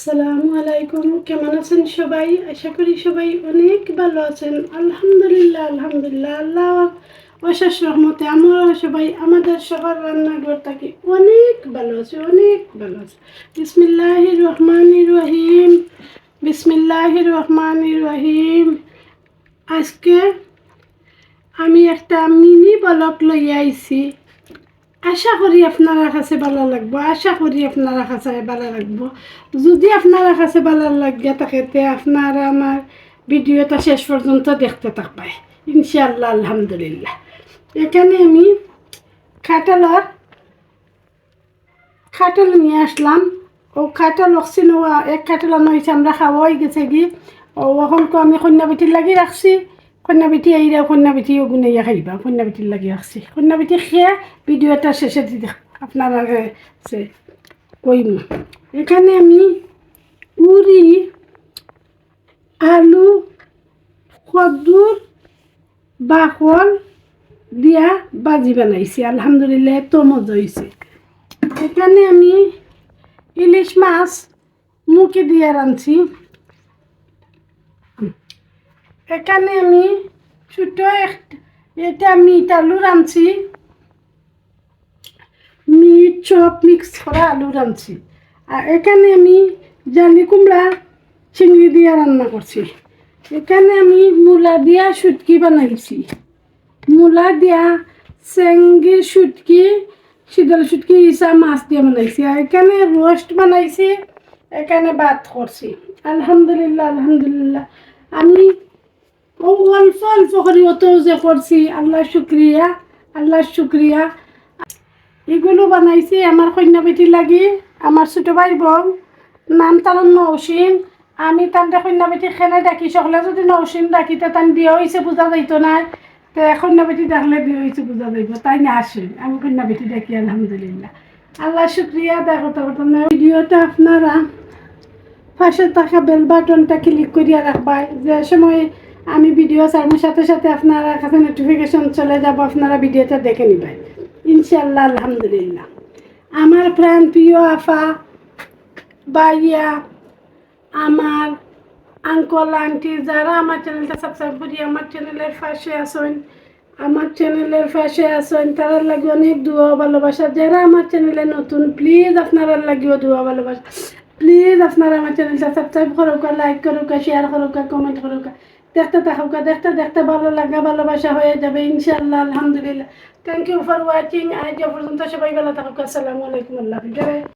আসসালামু আলাইকুম। কেমন আছেন সবাই? আশা করি সবাই অনেক ভালো আছেন। আলহামদুলিল্লাহ আলহামদুলিল্লাহ, আল্লাহ অশেষ রহমতে আমরা সবাই আমাদের সবার রান্নাঘর থাকি অনেক ভালো আছে, অনেক ভালো আছে। বিসমিল্লাহ রহমান রহিম বিসমিল্লাহ রহমান রহিম। আজকে আমি একটা মিনি ব্লক লইয়া আইছি। আশা করি আপনারা কাছে ভালো লাগবো, আশা করি আপনারা কাছে ভালো লাগবো। যদি আপনারা কাছে ভালো লাগিয়া থাকে আপনারা আমার ভিডিওটা শেষ পর্যন্ত দেখতে থাকবাই। ইনশাআল্লাহ, আলহামদুলিল্লাহ। এখানে আমি খাটালার খাটাল নিয়ে আসলাম। ও খাটাল অক্সিন এক খাটাল নইছে আমরা খাওয়া হয়ে গেছে কি ও এখন আমি কন্যা বেটির লাগি রাখছি। কন্যা বেটি আইরা কন্যা বেটি গুনাইয়া খাইবা কন্যা বেটির লাগি রাখছি কন্যা বেটি খেয়ে ভিডিওটা শেষে দি আপনারা কইম এখানে আমি পুরি আলু কদ্দুর বাকল দিয়া বাজি বানাইছি আলহামদুলিল্লাহ এত মজা হয়েছে এখানে আমি ইলিশ মাছ মুখে দিয়ে রাঁধছি এখানে আমি ছোট এটা মিট আলু রাঁধছি মিট, চপ মিক্স করা আলু রাঁধছি আর এখানে আমি জালি কুমড়া চিংড়ি দিয়ে রান্না করছি এখানে আমি মূলা দিয়া শুটকি বানাইছি। মূলা দিয়া চেংগির শুটকি শীতল শুটকি ইসা মাছ দিয়ে বানাইছি। আর এখানে রোস্ট বানাইছি। এখানে ভাত করছি আলহামদুলিল্লাহ আলহামদুলিল্লাহ। আমি অল্প অল্প করে অত যে করছি আল্লাহ শুক্রিয়া আল্লাহ শুক্রিয়া। এগুলো বানাইছি আমার কন্যা বেটি লাগি, আমার ছোট ভাই বোন নাম তার নৌসিন আমি তানটা কন্যা বেটি খেলে ডাকি, সকলে যদি নৌসিন ডাকিতে তান বিয়ে হয়েছে বোঝা যাইতো না। তো কন্যা বেটি ডাকলে বিয়ে হয়েছে বোঝা যাইব, তাই না, আসেন। আমি কন্যা বেটি ডাকি, আলহামদুলিল্লাহ। আল্লাহ শুক্রিয়া, দেখো তো ভিডিওটা আপনারা পাশে থাকা বেল বাটনটা ক্লিক করিয়া রাখবাই। যে সময় আমি ভিডিও ছাড়ার সাথে সাথে আপনারা কাছে নোটিফিকেশন চলে যাব, আপনারা ভিডিওটা দেখে নিবেন। ইনশাল্লাহ আলহামদুলিল্লাহ। আমার প্রাণ প্রিয় আফা বাইয়া আমার আঙ্কল আন্টি যারা আমার চ্যানেলটা সাবস্ক্রাইব করি, আমার চ্যানেলের পাশে আসেন আমার চ্যানেলের পাশে আসেন তারা লাগে অনেক দুয়া ভালোবাসা। যারা আমার চ্যানেলে নতুন প্লিজ আপনারা লাগিও দুয়া ভালোবাসা। প্লিজ আপনারা আমার চ্যানেলটা সাবস্ক্রাইব করুক লাইক করুক শেয়ার করুক কমেন্ট করুক। দেখতে থাকুক, দেখতে দেখতে ভালো লাগা, ভালোবাসা হয়ে যাবে ইনশাল্লাহ আলহামদুলিল্লাহ। থ্যাংক ইউ ফর ওয়াচিং আজ পর্যন্ত সবাই ভালো থাকুক, আসসালামু আলাইকুম, আল্লাহ